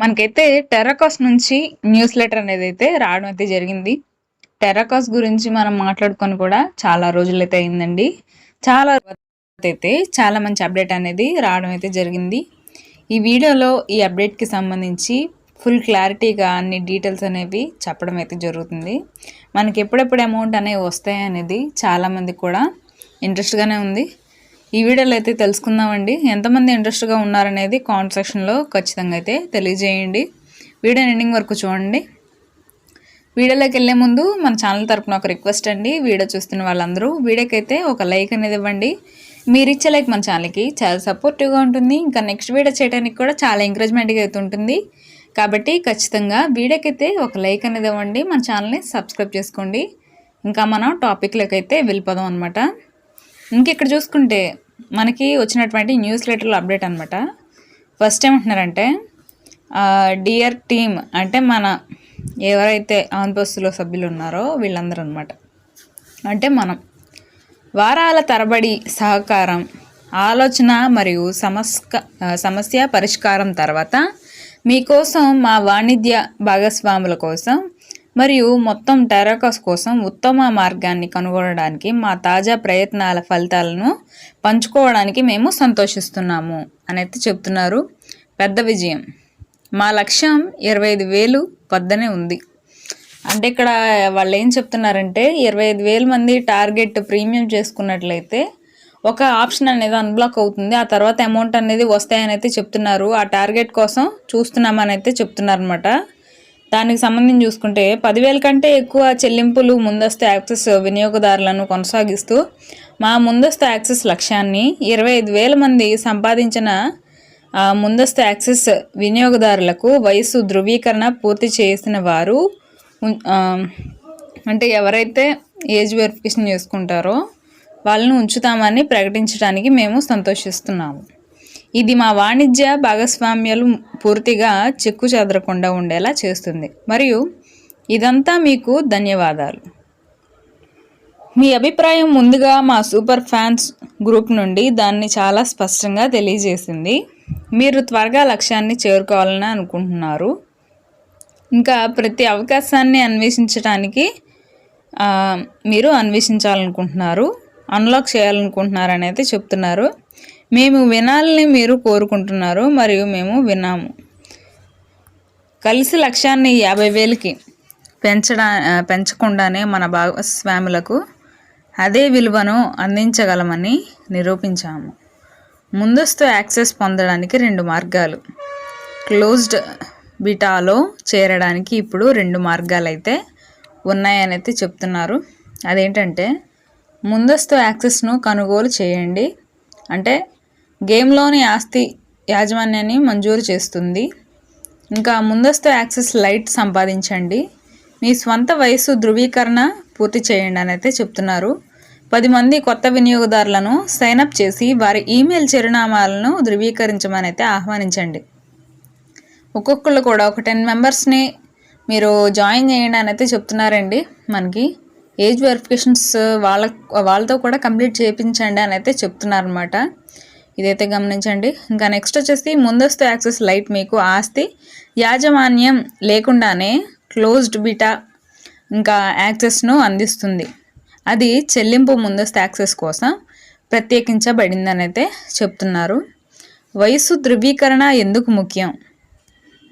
మనకైతే టెరాకాస్ నుంచి news letter అనేది అయితే రావడం అయితే జరిగింది. టెరాకాస్ గురించి మనం మాట్లాడుకొని కూడా చాలా రోజులైతే అయిందండి. చాలా అయితే చాలా మంచి అప్డేట్ అనేది రావడం అయితే జరిగింది. ఈ వీడియోలో ఈ అప్డేట్కి సంబంధించి ఫుల్ క్లారిటీగా అన్ని డీటెయిల్స్ అనేవి చెప్పడం అయితే జరుగుతుంది. మనకి ఎప్పుడెప్పుడు అమౌంట్ అనేవి వస్తాయి అనేది చాలామంది కూడా ఇంట్రెస్ట్గానే ఉంది. ఈ వీడియోలో అయితే తెలుసుకుందామండి. ఎంతమంది ఇంట్రెస్ట్గా ఉన్నారనేది కామెంట్ సెక్షన్లో ఖచ్చితంగా అయితే తెలియజేయండి. వీడియో ఎండింగ్ వరకు చూడండి. వీడియోలోకి వెళ్ళే ముందు మన ఛానల్ తరపున ఒక రిక్వెస్ట్ అండి. వీడియో చూస్తున్న వాళ్ళందరూ వీడియోకి అయితే ఒక లైక్ అనేది ఇవ్వండి. మీరు ఇచ్చే లైక్ మన ఛానల్కి చాలా సపోర్టివ్గా ఉంటుంది. ఇంకా నెక్స్ట్ వీడియో చేయడానికి కూడా చాలా ఎంకరేజ్మెంట్గా అయితే ఉంటుంది. కాబట్టి ఖచ్చితంగా వీడియోకి అయితే ఒక లైక్ అనేది ఇవ్వండి. మన ఛానల్ని సబ్స్క్రైబ్ చేసుకోండి. ఇంకా మనం టాపిక్లోకి అయితే వెళ్ళిపోదాం అనమాట ఇక్కడ చూసుకుంటే మనకి వచ్చినటువంటి న్యూస్ లెటర్లు అప్డేట్ అనమాట ఫస్ట్ ఏమంటున్నారంటే డియర్ టీమ్ అంటే మన ఎవరైతే ఆంధ్రప్రస్తులో సభ్యులు ఉన్నారో వీళ్ళందరూ అనమాట అంటే మనం. వారాల తరబడి సహకారం ఆలోచన మరియు సమస్క సమస్య పరిష్కారం తర్వాత మీకోసం మా వాణిజ్య భాగస్వాముల కోసం మరియు మొత్తం టెరాకాస్ కోసం ఉత్తమ మార్గాన్ని కనుగొనడానికి మా తాజా ప్రయత్నాల ఫలితాలను పంచుకోవడానికి మేము సంతోషిస్తున్నాము అనేది చెప్తున్నారు పెద్ద విజయం. మా లక్ష్యం ఇరవై ఐదు వేలు వద్దనే ఉంది. అంటే ఇక్కడ వాళ్ళు ఏం చెప్తున్నారంటే ఇరవై ఐదు వేల మంది టార్గెట్ ప్రీమియం చేసుకున్నట్లయితే ఒక ఆప్షన్ అనేది అన్బ్లాక్ అవుతుంది. ఆ తర్వాత అమౌంట్ అనేది వస్తాయని అయితే చెప్తున్నారు. ఆ టార్గెట్ కోసం చూస్తున్నామని అయితే చెప్తున్నారు అనమాట దానికి సంబంధించి చూసుకుంటే పదివేల కంటే ఎక్కువ చెల్లింపులు ముందస్తు యాక్సెస్ వినియోగదారులను కొనసాగిస్తూ మా ముందస్తు యాక్సెస్ లక్ష్యాన్ని ఇరవై ఐదు వేల మంది సంపాదించిన ముందస్తు యాక్సెస్ వినియోగదారులకు వయసు ధృవీకరణ పూర్తి చేసిన వారు అంటే ఎవరైతే ఏజ్ వెరిఫికేషన్ చేసుకుంటారో వాళ్ళని ఉంచుతామని ప్రకటించడానికి మేము సంతోషిస్తున్నాము. ఇది మా వాణిజ్య భాగస్వామ్యాలు పూర్తిగా చెక్కు చెదరకుండా ఉండేలా చేస్తుంది. మరియు ఇదంతా మీకు ధన్యవాదాలు. మీ అభిప్రాయం ముందుగా మా సూపర్ ఫ్యాన్స్ గ్రూప్ నుండి దాన్ని చాలా స్పష్టంగా తెలియజేసింది. మీరు త్వరగా లక్ష్యాన్ని చేరుకోవాలని అనుకుంటున్నారు. ఇంకా ప్రతి అవకాశాన్ని అన్వేషించడానికి మీరు అన్వేషించాలనుకుంటున్నారు. అన్లాక్ చేయాలనుకుంటున్నారు అయితే చెప్తున్నారు. మేము వినాలని మీరు కోరుకుంటున్నారు మరియు మేము విన్నాము. కలిసి లక్ష్యాన్ని యాభై వేలకి పెంచడా పెంచకుండానే మన భాగస్వాములకు అదే విలువను అందించగలమని నిరూపించాము. ముందస్తు యాక్సెస్ పొందడానికి రెండు మార్గాలు. క్లోజ్డ్ బిటాలో చేరడానికి ఇప్పుడు రెండు మార్గాలు అయితే ఉన్నాయని అయితే చెప్తున్నారు. అదేంటంటే ముందస్తు యాక్సెస్ను కొనుగోలు చేయండి. అంటే గేమ్లోని ఆస్తి యాజమాన్యాన్ని మంజూరు చేస్తుంది. ఇంకా ముందస్తు యాక్సెస్ లైట్ సంపాదించండి. మీ స్వంత వయసు ధృవీకరణ పూర్తి చేయండి అని అయితే చెప్తున్నారు. పది మంది కొత్త వినియోగదారులను సైనప్ చేసి వారి ఈమెయిల్ చిరునామాలను ధృవీకరించమని అయితే ఆహ్వానించండి. ఒక్కొక్కళ్ళు కూడా ఒక టెన్ మెంబర్స్ని మీరు జాయిన్ చేయండి అని అయితే చెప్తున్నారండి మనకి. ఏజ్ వెరిఫికేషన్స్ వాళ్ళ వాళ్ళతో కూడా కంప్లీట్ చేయించండి అని అయితే చెప్తున్నారనమాట ఇదైతే గమనించండి. ఇంకా నెక్స్ట్ వచ్చేసి ముందస్తు యాక్సెస్ లైట్ మీకు ఆస్తి. యాజమాన్యం లేకుండానే క్లోజ్డ్ బిటా ఇంకా యాక్సెస్ను అందిస్తుంది. అది చెల్లింపు ముందస్తు యాక్సెస్ కోసం ప్రత్యేకించబడిందని అయితే చెప్తున్నారు. వయసు ధృవీకరణ ఎందుకు ముఖ్యం?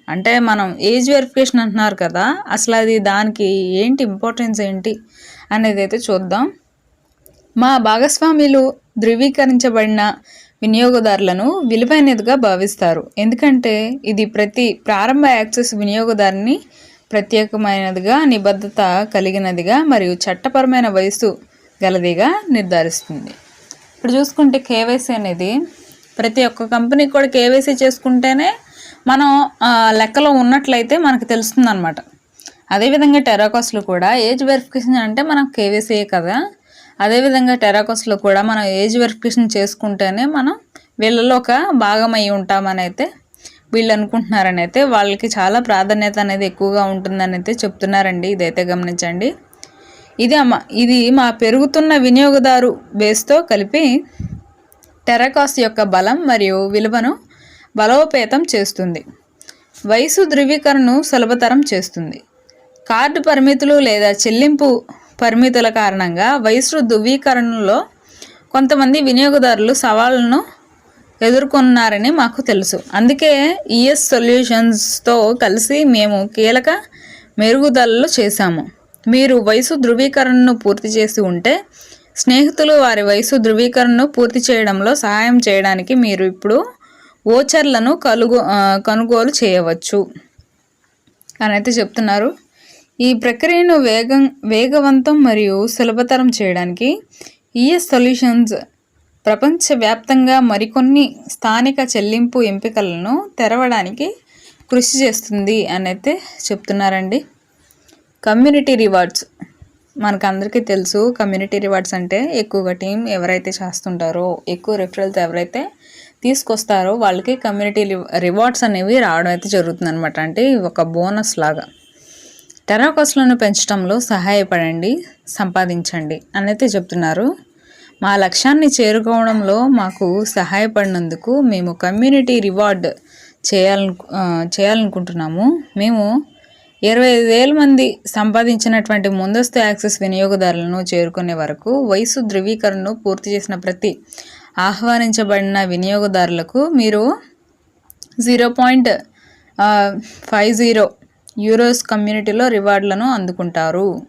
అంటే మనం ఏజ్ వెరిఫికేషన్ అంటున్నారు కదా అసలు అది దానికి ఏంటి ఇంపార్టెన్స్ ఏంటి అనేది అయితే చూద్దాం. మా భాగస్వామ్యులు ధృవీకరించబడిన వినియోగదారులను విలువైనదిగా భావిస్తారు. ఎందుకంటే ఇది ప్రతి ప్రారంభ యాక్సెస్ వినియోగదారుని ప్రత్యేకమైనదిగా నిబద్ధత కలిగినదిగా మరియు చట్టపరమైన వయసు గలదిగా నిర్ధారిస్తుంది. ఇప్పుడు చూసుకుంటే కేవైసీ అనేది ప్రతి ఒక్క కంపెనీకి కూడా కేవైసీ చేసుకుంటేనే మనం లెక్కలో ఉన్నట్లయితే మనకు తెలుస్తుంది అనమాట అదేవిధంగా టెరాకాస్లు కూడా ఏజ్ వెరిఫికేషన్ అంటే మనం కేవైసీయే కదా. అదేవిధంగా టెరాకోస్లో కూడా మనం ఏజ్ వెరిఫికేషన్ చేసుకుంటేనే మనం వీళ్ళలో ఒక భాగం అయి ఉంటామని అయితే వీళ్ళు అనుకుంటున్నారని అయితే వాళ్ళకి చాలా ప్రాధాన్యత అనేది ఎక్కువగా ఉంటుందని అయితే చెప్తున్నారండి. ఇదైతే గమనించండి. ఇది ఇది మా పెరుగుతున్న వినియోగదారు బేస్తో కలిపి టెరకాస్ యొక్క బలం మరియు విలువను బలోపేతం చేస్తుంది. వయసు ధృవీకరణను సులభతరం చేస్తుంది. కార్డు పరిమితులు లేదా చెల్లింపు పరిమితుల కారణంగా వయసు ధృవీకరణలో కొంతమంది వినియోగదారులు సవాళ్ళను ఎదుర్కొన్నారని మాకు తెలుసు. అందుకే ఈఎస్ సొల్యూషన్స్తో కలిసి మేము కీలక మెరుగుదలలు చేశాము. మీరు వయసు ధృవీకరణను పూర్తి చేసి ఉంటే స్నేహితులు వారి వయసు ధృవీకరణను పూర్తి చేయడంలో సహాయం చేయడానికి మీరు ఇప్పుడు ఓచర్లను కలుగు కొనుగోలు చేయవచ్చు. అని అయితే చెప్తున్నారు. ఈ ప్రక్రియను వేగం వేగవంతం మరియు సులభతరం చేయడానికి ఈఎస్ సొల్యూషన్స్ ప్రపంచవ్యాప్తంగా మరికొన్ని స్థానిక చెల్లింపు ఎంపికలను తెరవడానికి కృషి చేస్తుంది అని అయితే చెప్తున్నారండి. Community rewards. మనకు అందరికీ తెలుసు కమ్యూనిటీ రివార్డ్స్ అంటే ఎక్కువగా టీం ఎవరైతే చేస్తుంటారో ఎక్కువ రిఫరల్స్ ఎవరైతే తీసుకొస్తారో వాళ్ళకి కమ్యూనిటీ రివార్డ్స్ అనేవి రావడం అయితే జరుగుతుంది అనమాట అంటే ఒక బోనస్ లాగా. టెరాకోస్లను పెంచడంలో సహాయపడండి సంపాదించండి అనైతే చెప్తున్నారు. మా లక్ష్యాన్ని చేరుకోవడంలో మాకు సహాయపడినందుకు మేము కమ్యూనిటీ రివార్డ్ చేయాలను చేయాలనుకుంటున్నాము. మేము ఇరవై ఐదు వేల మంది సంపాదించినటువంటి ముందస్తు యాక్సెస్ వినియోగదారులను చేరుకునే వరకు వయసు ధృవీకరణను పూర్తి చేసిన ప్రతి ఆహ్వానించబడిన వినియోగదారులకు మీరు zero point five zero euros కమ్యూనిటీలో రివార్డులను అందుకుంటారు.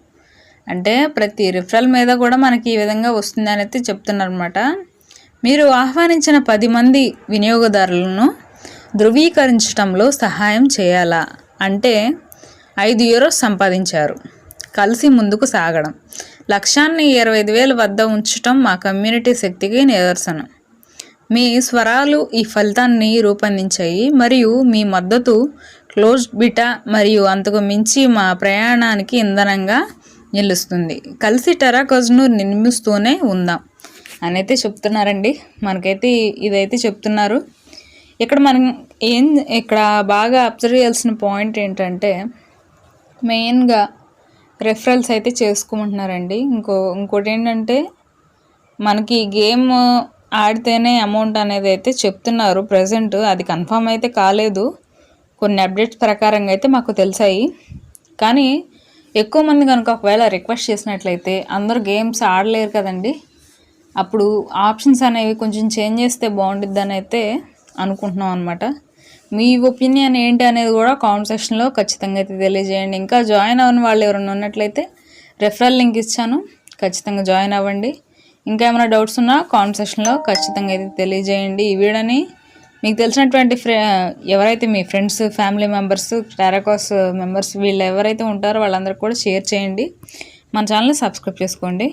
అంటే ప్రతి రిఫరల్ మీద కూడా మనకి ఈ విధంగా వస్తుంది అయితే చెప్తున్నారనమాట మీరు ఆహ్వానించిన పది మంది వినియోగదారులను ధృవీకరించడంలో సహాయం చేయాలా? అంటే ఐదు యూరోస్ సంపాదించారు. కలిసి ముందుకు సాగడం. లక్ష్యాన్ని ఇరవై ఐదు వేల వద్ద ఉంచడం మా కమ్యూనిటీ శక్తికి నిదర్శనం. మీ స్వరాలు ఈ ఫలితాన్ని రూపొందించాయి మరియు మీ మద్దతు క్లోజ్డ్ బిటా మరియు అంతకు మించి మా ప్రయాణానికి ఇంధనంగా నిలుస్తుంది. కలిసి టెరాకోజ్ను నిర్మిస్తూనే ఉందాం. అని అయితే చెప్తున్నారండి. మనకైతే ఇదైతే చెప్తున్నారు. ఇక్కడ మనం ఏం ఇక్కడ బాగా అబ్జర్వ్ చేయాల్సిన పాయింట్ ఏంటంటే మెయిన్గా రెఫరల్స్ అయితే చేసుకుంటున్నారండి. ఇంకో ఇంకోటి ఏంటంటే మనకి గేమ్ ఆడితేనే అమౌంట్ అనేది అయితే చెప్తున్నారు. ప్రజెంట్ అది కన్ఫామ్ అయితే కాలేదు. కొన్ని అప్డేట్స్ ప్రకారంగా అయితే మాకు తెలిసాయి. కానీ ఎక్కువ మంది కనుక ఒకవేళ రిక్వెస్ట్ చేసినట్లయితే అందరూ గేమ్స్ ఆడలేరు కదండి. అప్పుడు ఆప్షన్స్ అనేవి కొంచెం చేంజ్ చేస్తే బాగుంటుందని అయితే అనుకుంటున్నాం అనమాట మీ ఒపీనియన్ ఏంటి అనేది కూడా కామెంట్ సెక్షన్లో ఖచ్చితంగా అయితే తెలియజేయండి. ఇంకా జాయిన్ అవ్వని వాళ్ళు ఎవరైనా ఉన్నట్లయితే రెఫరల్ లింక్ ఇచ్చాను. ఖచ్చితంగా జాయిన్ అవ్వండి. ఇంకా ఏమైనా డౌట్స్ ఉన్నా కామెంట్ సెక్షన్లో ఖచ్చితంగా అయితే తెలియజేయండి. ఈ వీడియోని మీకు తెలిసినటువంటి ఫ్రె ఎవరైతే మీ ఫ్రెండ్స్ ఫ్యామిలీ మెంబర్స్ టారాకాస్ మెంబర్స్ వీళ్ళు ఎవరైతే ఉంటారో వాళ్ళందరికీ కూడా షేర్ చేయండి. మన ఛానల్ని సబ్స్క్రైబ్ చేసుకోండి.